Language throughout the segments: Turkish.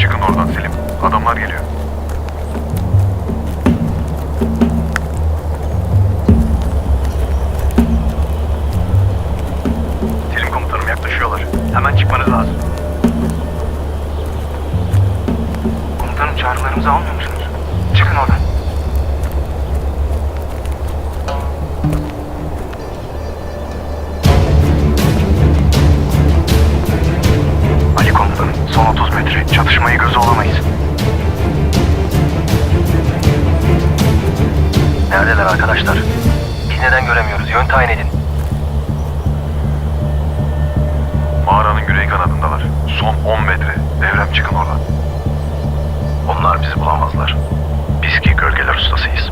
Selim. Adamlar geliyor. Selim komutanım yaklaşıyorlar. Hemen çıkmanız lazım. Komutanım çağrılarımızı almıyor musunuz? Çıkın oradan. Çatışmayı göze alamayız. Neredeler arkadaşlar? Biz neden göremiyoruz? Yön tayin edin. Mağaranın güney kanadındalar. Son 10 metre. Devrem çıkın oradan. Onlar bizi bulamazlar. Biz ki gölgeler ustasıyız.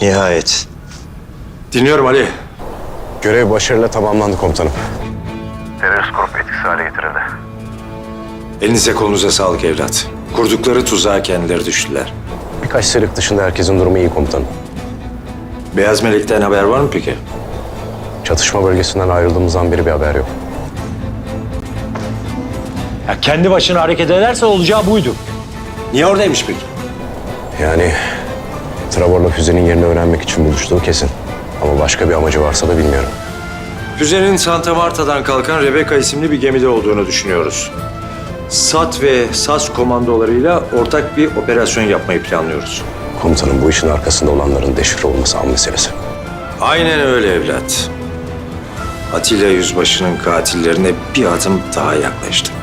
Nihayet. Dinliyorum Ali. Görev başarıyla tamamlandı komutanım. Periskop etkisiz hale getirildi. Elinize kolunuza sağlık evlat. Kurdukları tuzağa kendileri düştüler. Birkaç sırık dışında herkesin durumu iyi komutanım. Beyaz Melek'ten haber var mı peki? Çatışma bölgesinden ayrıldığımızdan beri bir haber yok. Ya kendi başına hareket ederse olacağı buydu. Niye oradaymış peki? Yani Travor'la füzenin yerini öğrenmek için buluştuğu kesin. Ama başka bir amacı varsa da bilmiyorum. Füzenin Santa Marta'dan kalkan Rebecca isimli bir gemide olduğunu düşünüyoruz. SAT ve SAS komandolarıyla ortak bir operasyon yapmayı planlıyoruz. Komutanım bu işin arkasında olanların deşifre olması an meselesi. Aynen öyle evlat. Atilla Yüzbaşı'nın katillerine bir adım daha yaklaştık.